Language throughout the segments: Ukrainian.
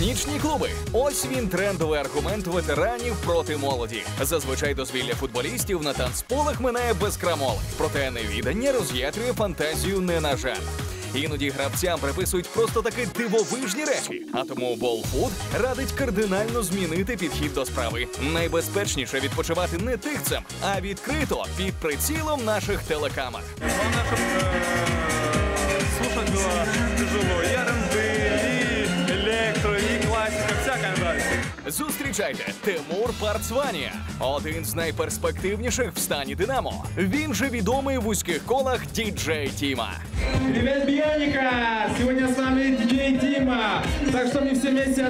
Нічні клуби. Ось він трендовий аргумент ветеранів проти молоді. Зазвичай дозвілля футболістів на танцполах минає без крамоли. Проте невідання роз'ятрює фантазію не на жаль. Іноді гравцям приписують просто таки дивовижні речі. А тому Болфуд радить кардинально змінити підхід до справи. Найбезпечніше відпочивати не тихцем, а відкрито під прицілом наших телекамер. Главное, чтобы слушать было тяжело. И R&B, Зустрічайте Тимур Парцванія, один з найперспективніших в стані Динамо. Він же відомий в узьких колах діджей Тіма. Привет, Бионика! Сьогодні з вами діджей Тіма. Так що ми всі вместе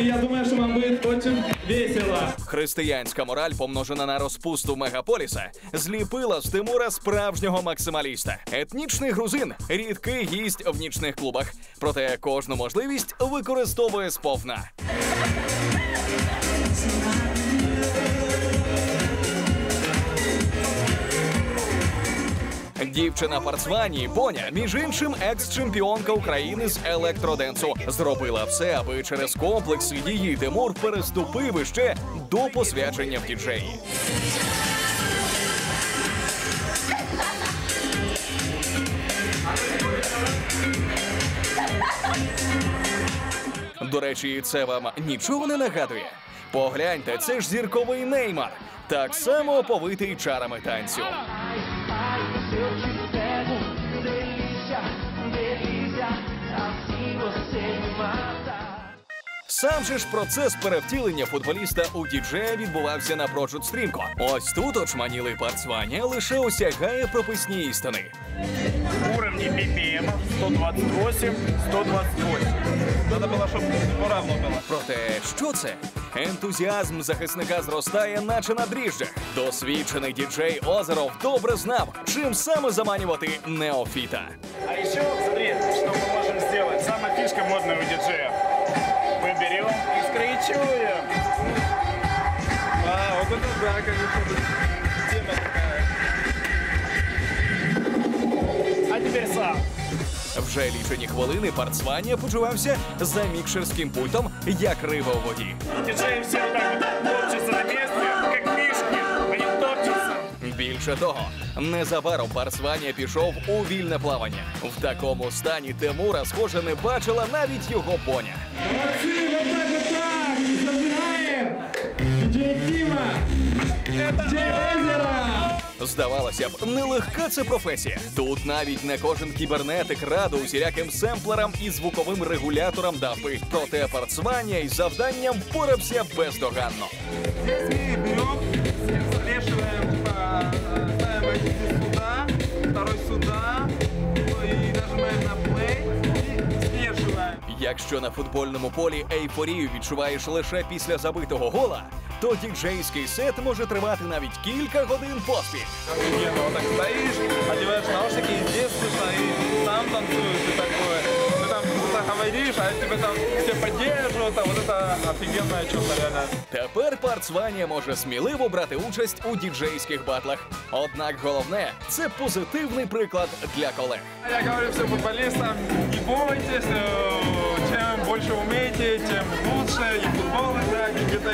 и я думаю, що вам будет очень весело. Християнська мораль, помножена на розпусту мегаполіса, зліпила з Тимура справжнього максималіста. Етнічний грузин рідкий гість в нічних клубах, проте кожну можливість використовує сповна. Дівчина Парцвані Боня, між іншим, екс-чемпіонка України з електроденсу, зробила все, аби через комплекс її Тимур переступив іще до посвячення в діджеї. До речі, це вам нічого не нагадує. Погляньте, це ж зірковий неймар, так само оповитий чарами танцю. Сам же ж процес перевтілення футболіста у діджея відбувався напрочуд стрімко. Ось тут очманілий парцвання лише осягає прописні істини. Уровни BPM 128, 128. Надо было, чтобы поравно было. Проте, що це? Ентузіазм захисника зростає, наче на дріжджах. Досвідчений діджей Озеров добре знав, чим саме заманювати неофіта. А еще, и скричуем. А, вот это да, конечно, тема такая. А теперь сам. Вже лічені хвилини парцвання почувався за мікшерським пультом, як риба у воді. Диджеи все вот так вот топчутся на месте, как мишки. Они топчутся. Більше того, незабаром парцвання пішов у вільне плавання. В такому стані Тимура, схоже, не бачила навіть його поня. Здавалося б, нелегка це професія. Тут навіть не кожен кібернетик раду усіляким семплерам і звуковим регуляторам дафи. Проте парцвання із завданням впорався бездоганно. Якщо на футбольному полі ейфорію відчуваєш лише після забитого гола, то діджейський сет може тривати навіть кілька годин поспіль. Офігенно, вот так стоишь, одеваешь наушники, і здесь слышно, и сам танцюєш, і такое Ты там что-то говоришь, а тебе там все поддерживают, а вот это офигенное чувство реально. Тепер парцвання може сміливо брати участь у діджейських батлах. Однак головне це позитивний приклад для колег. Я говорю всем футболистам, не бойтесь, э, чем больше умеете, тем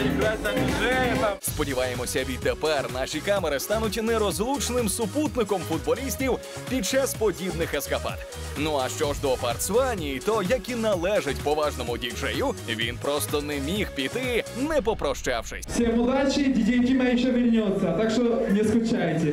играть, и где-то на диджее, там. Сподіваємося, відтепер наші камери стануть нерозлучним супутником футболістів під час подібних ескапад. Ну а що ж до Парцвані, то як і належить поважному діджею, він просто не міг піти, не попрощавшись. Всем удачи, диджей Дима еще вернется, так что не скучайте.